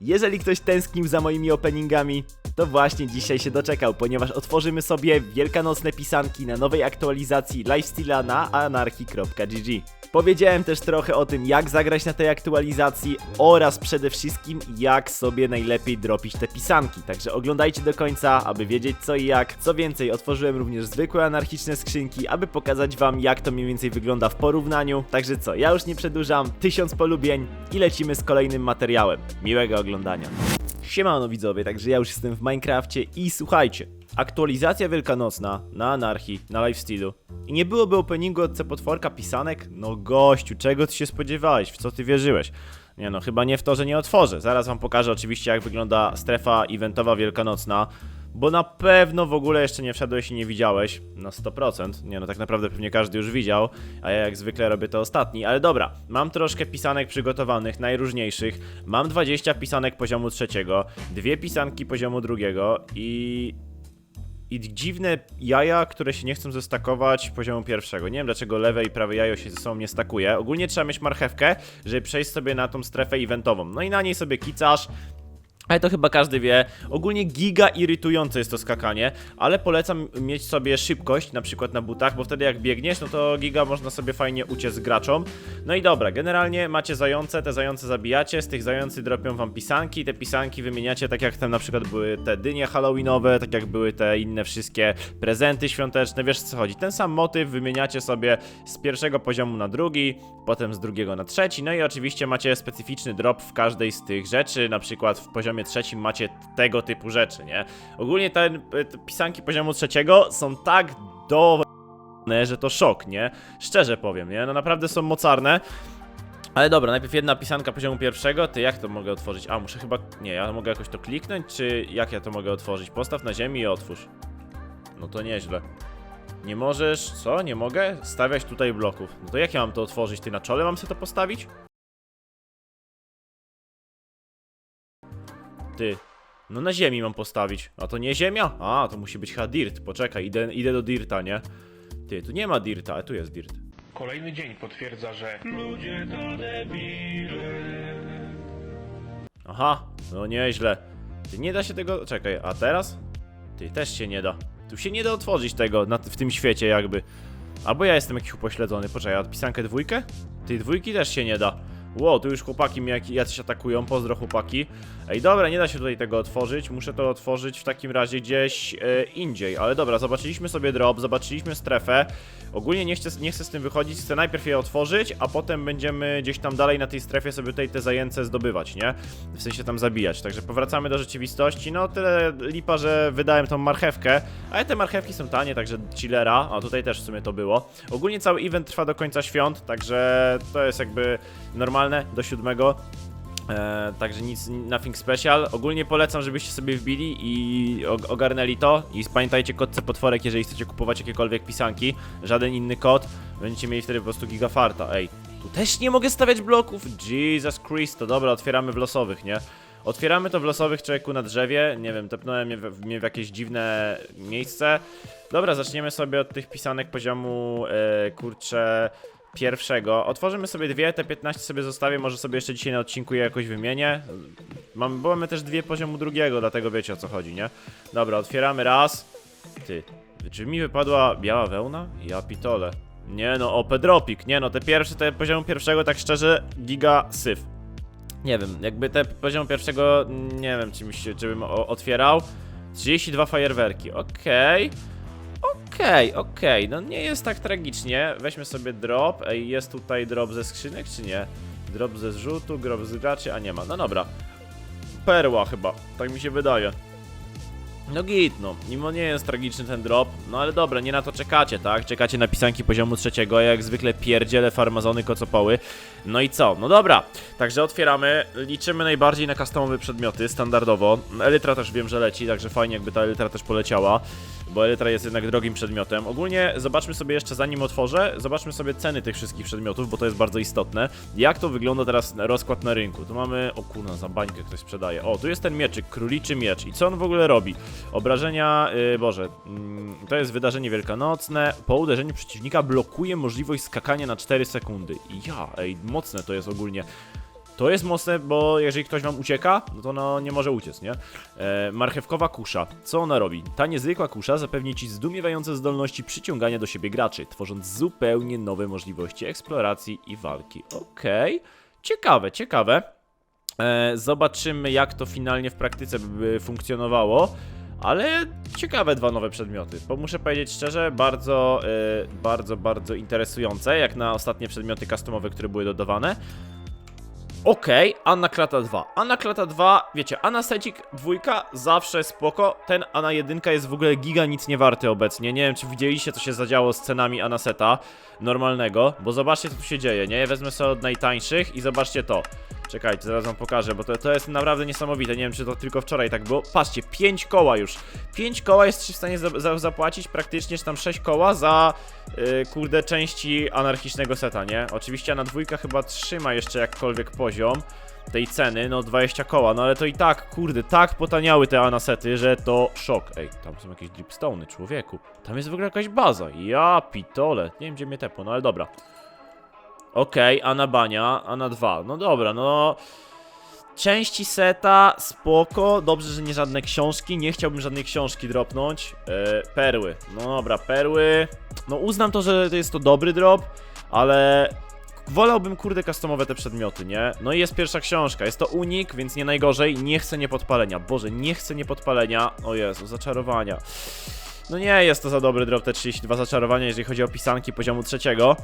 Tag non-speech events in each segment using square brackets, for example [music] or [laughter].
Jeżeli ktoś tęsknił za moimi openingami, to właśnie dzisiaj się doczekał, ponieważ otworzymy sobie wielkanocne pisanki na nowej aktualizacji lifestyla na anarchy.gg. Powiedziałem też trochę o tym, jak zagrać na tej aktualizacji oraz przede wszystkim, jak sobie najlepiej dropić te pisanki. Także oglądajcie do końca, aby wiedzieć co i jak. Co więcej, otworzyłem również zwykłe anarchiczne skrzynki, aby pokazać wam, jak to mniej więcej wygląda w porównaniu. Także co, ja już nie przedłużam, tysiąc polubień i lecimy z kolejnym materiałem. Miłego oglądania. Siemano widzowie, także ja już jestem w Minecrafcie i słuchajcie. Aktualizacja wielkanocna na anarchii, na lifestylu. I nie byłoby openingu od C-potworka pisanek? No gościu, czego ty się spodziewałeś? W co ty wierzyłeś? Nie no, chyba nie w to, że nie otworzę. Zaraz wam pokażę oczywiście jak wygląda strefa eventowa wielkanocna. Bo na pewno w ogóle jeszcze nie wszedłeś i nie widziałeś. Na 100%. Nie no, tak naprawdę pewnie każdy już widział. A ja jak zwykle robię to ostatni. Ale dobra, mam troszkę pisanek przygotowanych, najróżniejszych. Mam 20 pisanek poziomu trzeciego, dwie pisanki poziomu drugiego i i dziwne jaja, które się nie chcą zestakować poziomu pierwszego. Nie wiem dlaczego lewe i prawe jajo się ze sobą nie stakuje. Ogólnie trzeba mieć marchewkę, żeby przejść sobie na tą strefę eventową. No i na niej sobie kicasz. Ale to chyba każdy wie. Ogólnie giga irytujące jest to skakanie, ale polecam mieć sobie szybkość, na przykład na butach, bo wtedy jak biegniesz, no to giga można sobie fajnie uciec graczom. No i dobra, generalnie macie zające, te zające zabijacie, z tych zający dropią wam pisanki, te pisanki wymieniacie tak jak tam na przykład były te dynie halloweenowe, tak jak były te inne wszystkie prezenty świąteczne, wiesz co chodzi. Ten sam motyw wymieniacie sobie z pierwszego poziomu na drugi, potem z drugiego na trzeci, no i oczywiście macie specyficzny drop w każdej z tych rzeczy, na przykład w poziomie trzecim macie tego typu rzeczy, nie? Ogólnie ten, te pisanki poziomu trzeciego są tak do że to szok, nie? Szczerze powiem, nie? No naprawdę są mocarne. Ale dobra, najpierw jedna pisanka poziomu pierwszego. Ty jak to mogę otworzyć? A, muszę chyba. Nie, ja mogę jakoś to kliknąć, czy jak ja to mogę otworzyć? Postaw na ziemi i otwórz. No to nieźle. Nie możesz. Co? Nie mogę? Stawiać tutaj bloków. No to jak ja mam to otworzyć? Ty na czole mam sobie to postawić? Ty. No na ziemi mam postawić. A to nie ziemia? A, to musi być chyba dirt. Poczekaj, idę, idę do dirta, nie? Ty, tu nie ma dirta, ale tu jest dirt. Kolejny dzień potwierdza, że ludzie to debile. Aha, no nieźle. Ty nie da się tego. Czekaj, a teraz? Ty też się nie da. Tu się nie da otworzyć tego na, w tym świecie, jakby. Albo ja jestem jakiś upośledzony. Poczekaj, a pisankę dwójkę? Tej dwójki też się nie da. Wow, tu już chłopaki mnie jak- jacyś atakują. Pozdro chłopaki. Ej, dobra, nie da się tutaj tego otworzyć. Muszę to otworzyć w takim razie gdzieś e, indziej. Ale dobra, zobaczyliśmy sobie drop, zobaczyliśmy strefę. Ogólnie nie chcę, nie chcę z tym wychodzić, chcę najpierw je otworzyć, a potem będziemy gdzieś tam dalej na tej strefie sobie tutaj te zajęce zdobywać, nie? W sensie tam zabijać. Także powracamy do rzeczywistości. No tyle lipa, że wydałem tą marchewkę, ale te marchewki są tanie, także chillera. A tutaj też w sumie to było. Ogólnie cały event trwa do końca świąt, także to jest jakby normalne do siódmego. E, także nic, nothing special. Ogólnie polecam, żebyście sobie wbili i og- ogarnęli to. I pamiętajcie kod potworek, jeżeli chcecie kupować jakiekolwiek pisanki. Żaden inny kod. Będziecie mieli wtedy po prostu gigafarta. Ej, tu też nie mogę stawiać bloków. Jesus Christ, to dobra, otwieramy w losowych, nie? Otwieramy to w losowych człowieku na drzewie. Nie wiem, tepnąłem mnie w, mnie w jakieś dziwne miejsce. Dobra, zaczniemy sobie od tych pisanek poziomu, e, kurczę, pierwszego. Otworzymy sobie dwie, te 15 sobie zostawię, może sobie jeszcze dzisiaj na odcinku je jakoś wymienię. Mam, bo mamy też dwie poziomu drugiego, dlatego wiecie o co chodzi, nie? Dobra, otwieramy raz. Ty, czy mi wypadła biała wełna? Ja pitole. Nie no, OP Dropik, nie no, te pierwsze, te poziomu pierwszego, tak szczerze, giga syf. Nie wiem, jakby te poziomu pierwszego, nie wiem, czy, mi się, czy bym otwierał. 32 fajerwerki, okej. Okej, okej, no nie jest tak tragicznie. Weźmy sobie drop. Ej, jest tutaj drop ze skrzynek, czy nie? Drop ze zrzutu, drop z graczy, a nie ma. No dobra. Perła chyba, tak mi się wydaje. No git, no. Mimo nie jest tragiczny ten drop, no ale dobra, nie na to czekacie, tak? Czekacie na pisanki poziomu trzeciego, jak zwykle pierdziele, farmazony, kocopoły. No i co? No dobra, także otwieramy, liczymy najbardziej na customowe przedmioty, standardowo. Elytra też wiem, że leci, także fajnie jakby ta Elytra też poleciała, bo Elytra jest jednak drogim przedmiotem. Ogólnie zobaczmy sobie jeszcze, zanim otworzę, zobaczmy sobie ceny tych wszystkich przedmiotów, bo to jest bardzo istotne. Jak to wygląda teraz rozkład na rynku? Tu mamy, o kurna, za bańkę ktoś sprzedaje. O, tu jest ten mieczyk, króliczy miecz. I co on w ogóle robi? Obrażenia, yy, Boże, mm, to jest wydarzenie wielkanocne. Po uderzeniu przeciwnika blokuje możliwość skakania na 4 sekundy. Ja, ej, mocne to jest ogólnie. To jest mocne, bo jeżeli ktoś wam ucieka, no to no, nie może uciec, nie? E, marchewkowa kusza. Co ona robi? Ta niezwykła kusza zapewni ci zdumiewające zdolności przyciągania do siebie graczy, tworząc zupełnie nowe możliwości eksploracji i walki. Okej, ciekawe, ciekawe. E, zobaczymy, jak to finalnie w praktyce by funkcjonowało. Ale ciekawe dwa nowe przedmioty. Bo muszę powiedzieć szczerze, bardzo, e, bardzo, bardzo interesujące, jak na ostatnie przedmioty customowe, które były dodawane. Okej, Anna Klata 2. Anna Klata 2, wiecie, Anna Secik 2 zawsze spoko. Ten Anna 1 jest w ogóle giga nic nie warty obecnie. Nie wiem, czy widzieliście, co się zadziało z cenami Anaseta normalnego, bo zobaczcie, co tu się dzieje, nie? Wezmę sobie od najtańszych i zobaczcie to. Czekajcie, zaraz wam pokażę, bo to, to jest naprawdę niesamowite. Nie wiem, czy to tylko wczoraj tak było. Patrzcie, 5 koła już. 5 koła jest w stanie za, za, zapłacić praktycznie, czy tam 6 koła za, yy, kurde, części anarchicznego seta, nie? Oczywiście na dwójka chyba trzyma jeszcze jakkolwiek poziom tej ceny, no 20 koła, no ale to i tak, kurde, tak potaniały te anasety, że to szok. Ej, tam są jakieś dripstone'y, człowieku. Tam jest w ogóle jakaś baza. Ja pitole. Nie wiem, gdzie mnie tepło, no ale dobra. Okej, a na bania, a na dwa. No dobra, no. Części seta, spoko. Dobrze, że nie żadne książki. Nie chciałbym żadnej książki dropnąć. E, perły. No dobra, perły. No uznam to, że to jest to dobry drop, ale wolałbym kurde customowe te przedmioty, nie? No i jest pierwsza książka. Jest to unik, więc nie najgorzej. Nie chcę niepodpalenia. Boże, nie chcę niepodpalenia. O Jezu, zaczarowania. No nie jest to za dobry drop te 32 zaczarowania, jeżeli chodzi o pisanki poziomu trzeciego.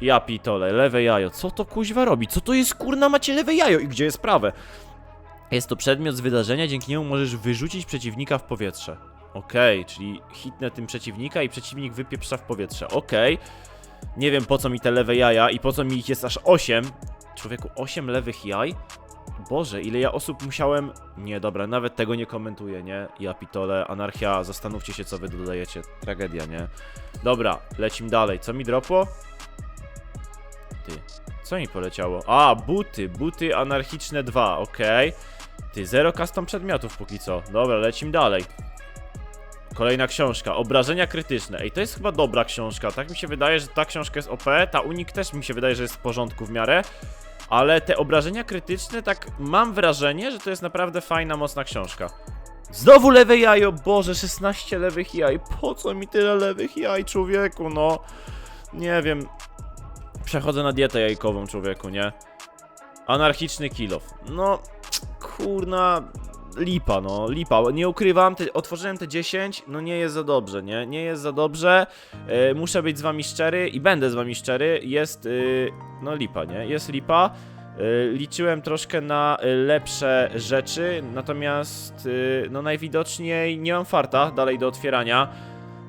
Ja pitole, lewe jajo. Co to kuźwa robi? Co to jest kurna macie lewe jajo i gdzie jest prawe? Jest to przedmiot z wydarzenia, dzięki niemu możesz wyrzucić przeciwnika w powietrze. Okej, czyli hitnę tym przeciwnika i przeciwnik wypieprza w powietrze. Okej. Nie wiem po co mi te lewe jaja i po co mi ich jest aż 8. Człowieku, 8 lewych jaj? Boże, ile ja osób musiałem... Nie, dobra, nawet tego nie komentuję, nie? Ja pitole, anarchia, zastanówcie się co wy dodajecie. Tragedia, nie? Dobra, lecim dalej. Co mi dropło? Co mi poleciało? A, buty, buty anarchiczne 2, okej. Ty, zero custom przedmiotów póki co. Dobra, lecim dalej. Kolejna książka, obrażenia krytyczne. Ej, to jest chyba dobra książka. Tak mi się wydaje, że ta książka jest OP. Ta unik też mi się wydaje, że jest w porządku w miarę. Ale te obrażenia krytyczne, tak mam wrażenie, że to jest naprawdę fajna, mocna książka. Znowu lewe jajo, boże, 16 lewych jaj. Po co mi tyle lewych jaj, człowieku, no? Nie wiem. Przechodzę na dietę jajkową, człowieku, nie? Anarchiczny kilof. No, kurna, lipa, no, lipa. Nie ukrywam, te, otworzyłem te 10, no nie jest za dobrze, nie? Nie jest za dobrze. E, muszę być z wami szczery i będę z wami szczery. Jest, y, no lipa, nie? Jest lipa. Y, Liczyłem troszkę na y, lepsze rzeczy, natomiast y, no najwidoczniej nie mam farta dalej do otwierania.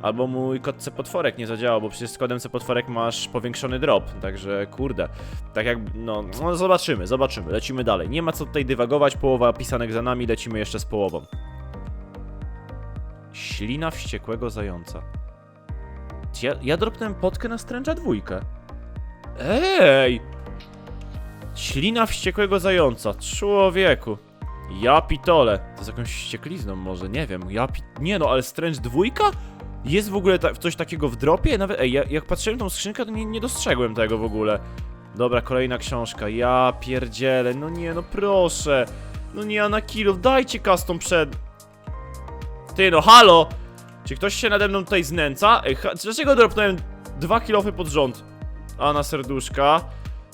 Albo mój kod C-potworek nie zadziałał, bo przecież z kodem C-potworek masz powiększony drop, także kurde. Tak jak, no, no zobaczymy, zobaczymy, lecimy dalej. Nie ma co tutaj dywagować, połowa pisanek za nami, lecimy jeszcze z połową. Ślina wściekłego zająca. Ja, ja dropnąłem potkę na stręcza dwójkę. Ej! Ślina wściekłego zająca, człowieku. Ja pitole. To jest jakąś wścieklizną może, nie wiem. Ja pi... Nie no, ale stręcz dwójka? Jest w ogóle ta, coś takiego w dropie? Nawet, ej, ja, jak patrzyłem tą skrzynkę, to nie, nie dostrzegłem tego w ogóle. Dobra, kolejna książka. Ja pierdzielę, no nie, no proszę. No nie, na kilo, dajcie custom przed... Ty, no halo! Czy ktoś się nade mną tutaj znęca? Ej, dlaczego dropnąłem dwa kilofy pod rząd? A na serduszka.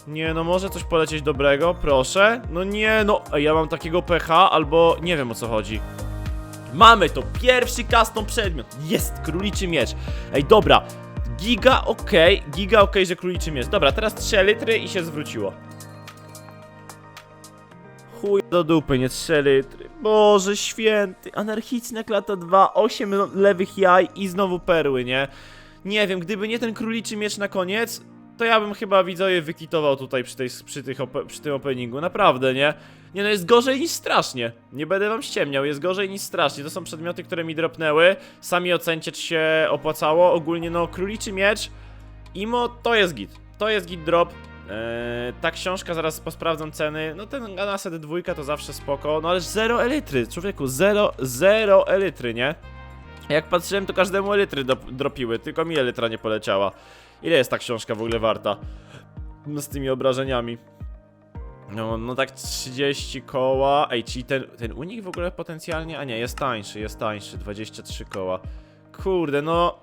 Nie, no może coś polecieć dobrego, proszę. No nie, no, ej, ja mam takiego pecha, albo nie wiem o co chodzi. Mamy to, pierwszy custom przedmiot. Jest, króliczy miecz. Ej, dobra. Giga okej, giga okej, że króliczy miecz. Dobra, teraz 3 litry i się zwróciło. Chuj do dupy, nie 3 litry. Boże święty, anarchiczna klata 2, 8 lewych jaj i znowu perły, nie? Nie wiem, gdyby nie ten króliczy miecz na koniec, to ja bym chyba widzowie wykitował tutaj przy, tej, przy, tych przy tym openingu, naprawdę, nie? Nie no, jest gorzej niż strasznie. Nie będę wam ściemniał, jest gorzej niż strasznie. To są przedmioty, które mi dropnęły. Sami ocencie, czy się opłacało. Ogólnie, no, króliczy miecz. Imo, to jest git. To jest git drop. Eee, ta książka, zaraz posprawdzam ceny. No ten Anaset 2 to zawsze spoko. No ale zero elitry, człowieku, zero, zero elitry, nie? Jak patrzyłem, to każdemu elitry do, dropiły, tylko mi elitra nie poleciała. Ile jest ta książka w ogóle warta? No z tymi obrażeniami. No, no tak 30 koła. Ej, czyli ten, ten unik w ogóle potencjalnie. A nie, jest tańszy, jest tańszy. 23 koła. Kurde, no.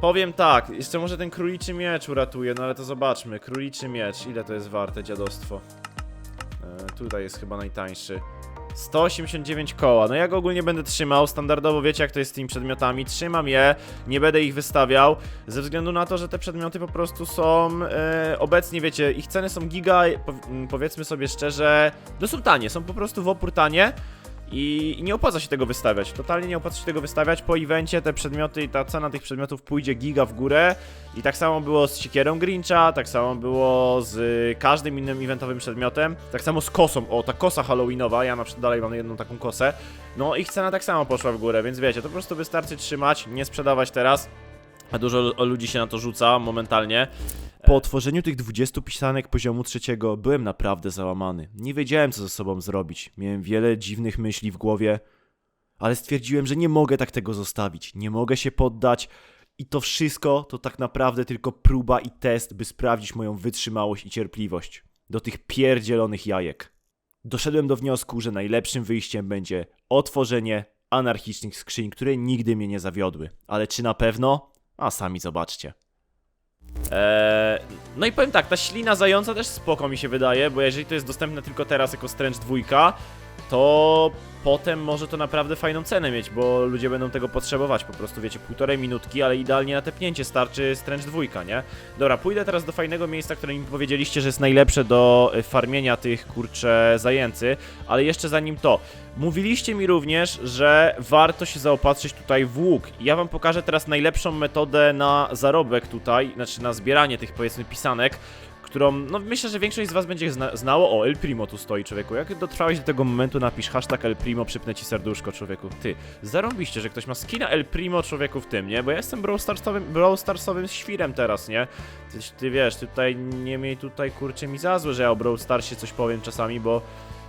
Powiem tak, jeszcze może ten króliczy miecz uratuje, no ale to zobaczmy. Króliczy miecz, ile to jest warte dziadostwo? E, tutaj jest chyba najtańszy. 189 koła. No ja go ogólnie będę trzymał. Standardowo wiecie, jak to jest z tymi przedmiotami. Trzymam je, nie będę ich wystawiał. Ze względu na to, że te przedmioty po prostu są e, obecnie, wiecie, ich ceny są giga. Po, m, powiedzmy sobie szczerze, no są tanie, są po prostu w opór tanie. I nie opłaca się tego wystawiać. Totalnie nie opłaca się tego wystawiać. Po evencie te przedmioty i ta cena tych przedmiotów pójdzie giga w górę. I tak samo było z siekierą Grincha, tak samo było z y, każdym innym eventowym przedmiotem. Tak samo z kosą. O, ta kosa halloweenowa, ja na przykład dalej mam jedną taką kosę. No ich cena tak samo poszła w górę, więc wiecie, to po prostu wystarczy trzymać, nie sprzedawać teraz. Dużo ludzi się na to rzuca momentalnie. Po otworzeniu tych 20 pisanek poziomu trzeciego byłem naprawdę załamany. Nie wiedziałem, co ze sobą zrobić. Miałem wiele dziwnych myśli w głowie, ale stwierdziłem, że nie mogę tak tego zostawić. Nie mogę się poddać. I to wszystko to tak naprawdę tylko próba i test, by sprawdzić moją wytrzymałość i cierpliwość. Do tych pierdzielonych jajek. Doszedłem do wniosku, że najlepszym wyjściem będzie otworzenie anarchicznych skrzyń, które nigdy mnie nie zawiodły. Ale czy na pewno? A sami zobaczcie. Eee, no i powiem tak, ta ślina zająca też spoko mi się wydaje, bo jeżeli to jest dostępne tylko teraz jako Strange 2, to potem może to naprawdę fajną cenę mieć, bo ludzie będą tego potrzebować, po prostu wiecie, półtorej minutki, ale idealnie na tepnięcie starczy Strange 2, nie? Dobra, pójdę teraz do fajnego miejsca, które mi powiedzieliście, że jest najlepsze do y, farmienia tych, kurcze, zajęcy, ale jeszcze zanim to, mówiliście mi również, że warto się zaopatrzyć tutaj w łuk. Ja wam pokażę teraz najlepszą metodę na zarobek tutaj, znaczy na zbieranie tych, powiedzmy, pisanek, którą, no myślę, że większość z was będzie zna znało. O, El Primo tu stoi, człowieku. Jak dotrwałeś do tego momentu, napisz hashtag El Primo, przypnę ci serduszko, człowieku. Ty, zarąbiście, że ktoś ma skina El Primo, człowieku, w tym, nie? Bo ja jestem Brawl Starsowym, Brawl świrem teraz, nie? Ty, ty wiesz, tutaj nie miej tutaj, kurczę, mi za złe, że ja o Brawl Starsie coś powiem czasami, bo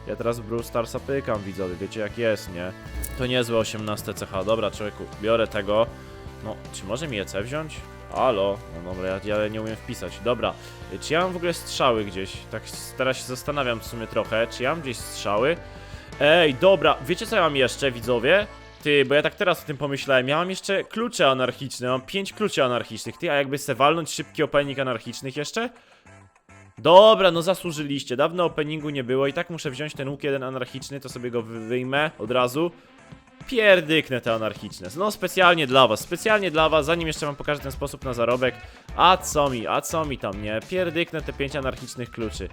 ja teraz Brawl Starsa pykam, widzowie, wiecie jak jest, nie? To niezłe 18 CH, dobra, człowieku, biorę tego. No, czy może mi EC wziąć? Halo, no dobra, ja, ja nie umiem wpisać. Dobra, czy ja mam w ogóle strzały gdzieś? Tak teraz się zastanawiam w sumie trochę, czy ja mam gdzieś strzały? Ej, dobra, wiecie co ja mam jeszcze, widzowie? Ty, bo ja tak teraz o tym pomyślałem, ja mam jeszcze klucze anarchiczne, mam 5 kluczy anarchicznych, ty, a jakby se walnąć szybki opening anarchicznych jeszcze? Dobra, no zasłużyliście, dawno openingu nie było i tak muszę wziąć ten łuk jeden anarchiczny, to sobie go wy- wyjmę od razu. Pierdyknę te anarchiczne. No specjalnie dla was, specjalnie dla was, zanim jeszcze wam pokażę ten sposób na zarobek. A co mi, a co mi tam, nie? Pierdyknę te pięć anarchicznych kluczy.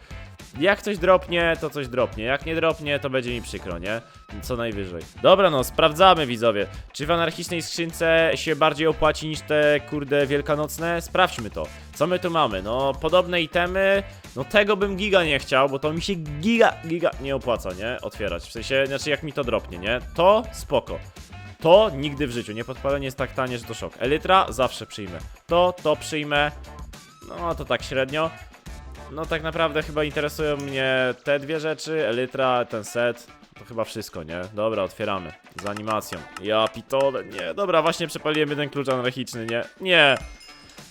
Jak coś dropnie, to coś dropnie. Jak nie dropnie, to będzie mi przykro, nie? Co najwyżej. Dobra, no, sprawdzamy, widzowie. Czy w anarchicznej skrzynce się bardziej opłaci niż te, kurde, wielkanocne? Sprawdźmy to. Co my tu mamy? No, podobne itemy. No, tego bym giga nie chciał, bo to mi się giga, giga nie opłaca, nie? Otwierać. W sensie, znaczy, jak mi to dropnie, nie? To spoko. To nigdy w życiu. Niepodpalenie jest tak tanie, że to szok. Elytra zawsze przyjmę. To, to przyjmę. No, to tak średnio. No tak naprawdę chyba interesują mnie te dwie rzeczy, Elytra, ten set. To chyba wszystko, nie? Dobra, otwieramy. Z animacją. Ja pitole, nie. Dobra, właśnie przepaliłem jeden klucz anarchiczny, nie? Nie!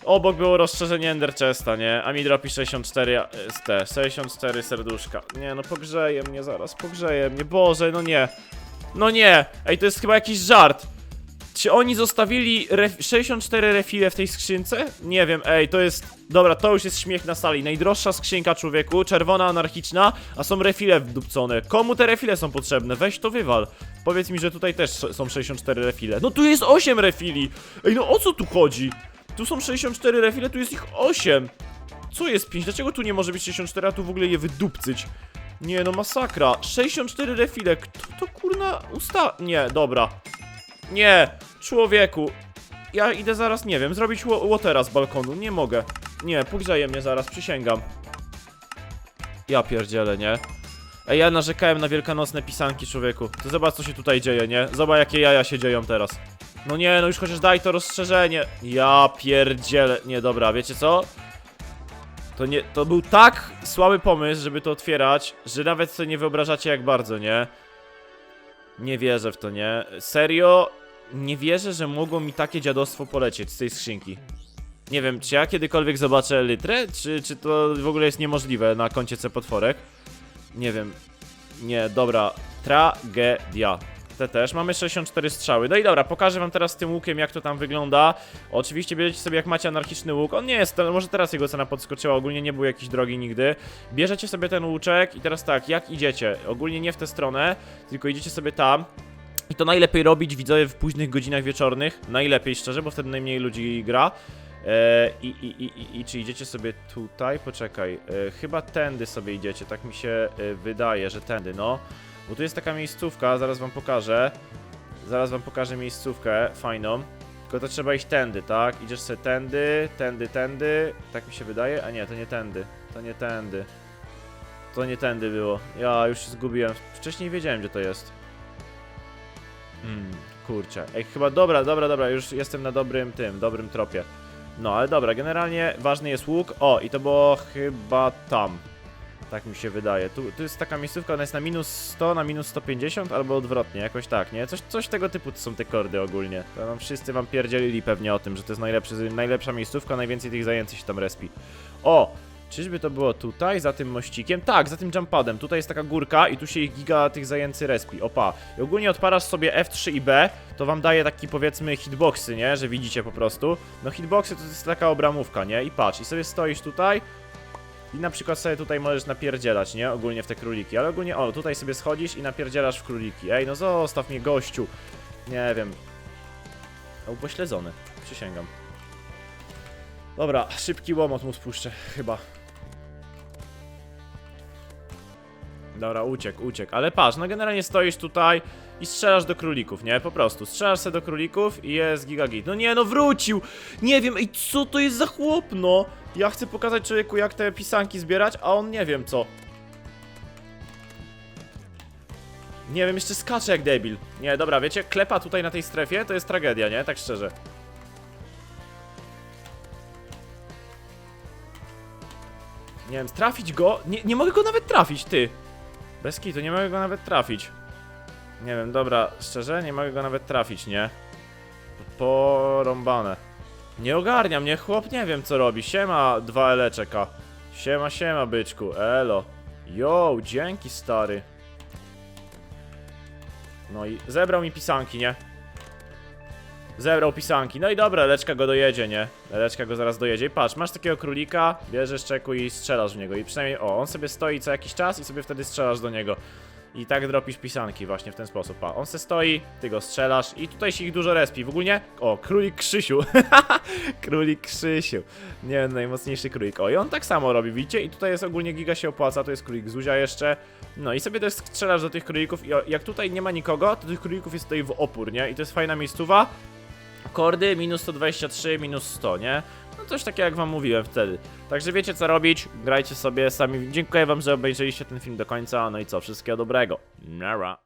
Obok było rozszerzenie Ender Chesta, nie? A mi dropi 64 z te, 64 serduszka. Nie, no pogrzeje mnie zaraz, pogrzeje mnie. Boże, no nie. No nie! Ej, to jest chyba jakiś żart. Czy oni zostawili ref 64 refile w tej skrzynce? Nie wiem, ej, to jest... Dobra, to już jest śmiech na sali. Najdroższa skrzynka, człowieku, czerwona, anarchiczna, a są refile wdupcone. Komu te refile są potrzebne? Weź to wywal. Powiedz mi, że tutaj też są 64 refile. No tu jest 8 refili! Ej, no o co tu chodzi? Tu są 64 refile, tu jest ich 8. Co jest 5? Dlaczego tu nie może być 64, a tu w ogóle je wydupcyć? Nie, no masakra. 64 refile. Kto to kurna usta... Nie, dobra. Nie, człowieku. Ja idę zaraz, nie wiem, zrobić ło- łotera z balkonu. Nie mogę. Nie, pogrzeje mnie zaraz, przysięgam. Ja pierdzielę, nie? Ej, ja narzekałem na wielkanocne pisanki, człowieku. To zobacz, co się tutaj dzieje, nie? Zobacz, jakie jaja się dzieją teraz. No nie, no już chociaż daj to rozszerzenie. Ja pierdzielę. Nie, dobra, wiecie co? To nie, to był tak słaby pomysł, żeby to otwierać, że nawet sobie nie wyobrażacie jak bardzo, nie? Nie wierzę w to, nie? Serio? Nie wierzę, że mogło mi takie dziadostwo polecieć z tej skrzynki. Nie wiem, czy ja kiedykolwiek zobaczę litrę, czy, czy to w ogóle jest niemożliwe na koncie C potworek. Nie wiem. Nie, dobra. Tragedia. Te też. Mamy 64 strzały. No i dobra, pokażę wam teraz tym łukiem, jak to tam wygląda. Oczywiście bierzecie sobie, jak macie anarchiczny łuk. On nie jest, może teraz jego cena podskoczyła, ogólnie nie był jakiś drogi nigdy. Bierzecie sobie ten łuczek i teraz tak, jak idziecie? Ogólnie nie w tę stronę, tylko idziecie sobie tam. I to najlepiej robić, widzowie, w późnych godzinach wieczornych. Najlepiej, szczerze, bo wtedy najmniej ludzi gra. E, i, i, i, i, czy idziecie sobie tutaj? Poczekaj. E, chyba tędy sobie idziecie, tak mi się e, wydaje, że tędy, no. Bo tu jest taka miejscówka, zaraz wam pokażę. Zaraz wam pokażę miejscówkę fajną. Tylko to trzeba iść tędy, tak? Idziesz sobie tędy, tędy, tędy. Tak mi się wydaje? A nie, to nie tędy. To nie tędy. To nie tędy było. Ja już się zgubiłem. Wcześniej wiedziałem, gdzie to jest. Hmm, kurczę. Ej, chyba dobra, dobra, dobra, już jestem na dobrym tym, dobrym tropie. No, ale dobra, generalnie ważny jest łuk. O, i to było chyba tam. Tak mi się wydaje. Tu, tu jest taka miejscówka, ona jest na minus 100, na minus 150, albo odwrotnie, jakoś tak, nie? Coś, coś tego typu to są te kordy ogólnie. To nam wszyscy wam pierdzielili pewnie o tym, że to jest najlepsza miejscówka, najwięcej tych zajęcych się tam respi. O! Czyżby to było tutaj, za tym mościkiem? Tak, za tym jumpadem. Tutaj jest taka górka i tu się ich giga tych zajęcy respi. Opa. I ogólnie odparasz sobie F3 i B, to wam daje taki powiedzmy hitboxy, nie? Że widzicie po prostu. No hitboxy to jest taka obramówka, nie? I patrz, i sobie stoisz tutaj i na przykład sobie tutaj możesz napierdzielać, nie? Ogólnie w te króliki. Ale ogólnie, o, tutaj sobie schodzisz i napierdzielasz w króliki. Ej, no zostaw mnie, gościu. Nie wiem. O, upośledzony. Przysięgam. Dobra, szybki łomot mu spuszczę, chyba. Dobra, uciekł, uciekł. Ale patrz, no generalnie stoisz tutaj i strzelasz do królików, nie? Po prostu. Strzelasz se do królików i jest gigagit. No nie, no wrócił! Nie wiem, ej, co to jest za chłop, no? Ja chcę pokazać człowieku, jak te pisanki zbierać, a on nie wiem co. Nie wiem, jeszcze skacze jak debil. Nie, dobra, wiecie, klepa tutaj na tej strefie to jest tragedia, nie? Tak szczerze. Nie wiem, trafić go? Nie, nie mogę go nawet trafić, ty. Bez kitu, nie mogę go nawet trafić. Nie wiem, dobra, szczerze, nie mogę go nawet trafić, nie? Porąbane. Nie ogarnia mnie, chłop nie wiem co robi. Siema, 2L czeka. Siema, siema, byczku, elo. Yo, dzięki, stary. No i zebrał mi pisanki, nie? Zebrał pisanki. No i dobra, leczka go dojedzie, nie? Leczka go zaraz dojedzie. I patrz, masz takiego królika, bierzesz czeku i strzelasz w niego. I przynajmniej, o, on sobie stoi co jakiś czas i sobie wtedy strzelasz do niego. I tak dropisz pisanki właśnie w ten sposób. Pa, on se stoi, ty go strzelasz i tutaj się ich dużo respi. W ogóle, o, królik Krzysiu. [laughs] królik Krzysiu. Nie najmocniejszy królik. O, i on tak samo robi, widzicie? I tutaj jest ogólnie giga się opłaca, to jest królik Zuzia jeszcze. No i sobie też strzelasz do tych królików i jak tutaj nie ma nikogo, to tych królików jest tutaj w opór, nie? I to jest fajna miejscowa. Kordy minus 123, minus 100, nie? No coś takiego jak wam mówiłem wtedy. Także wiecie co robić, grajcie sobie sami. Dziękuję wam, że obejrzeliście ten film do końca, no i co, wszystkiego dobrego. Nara.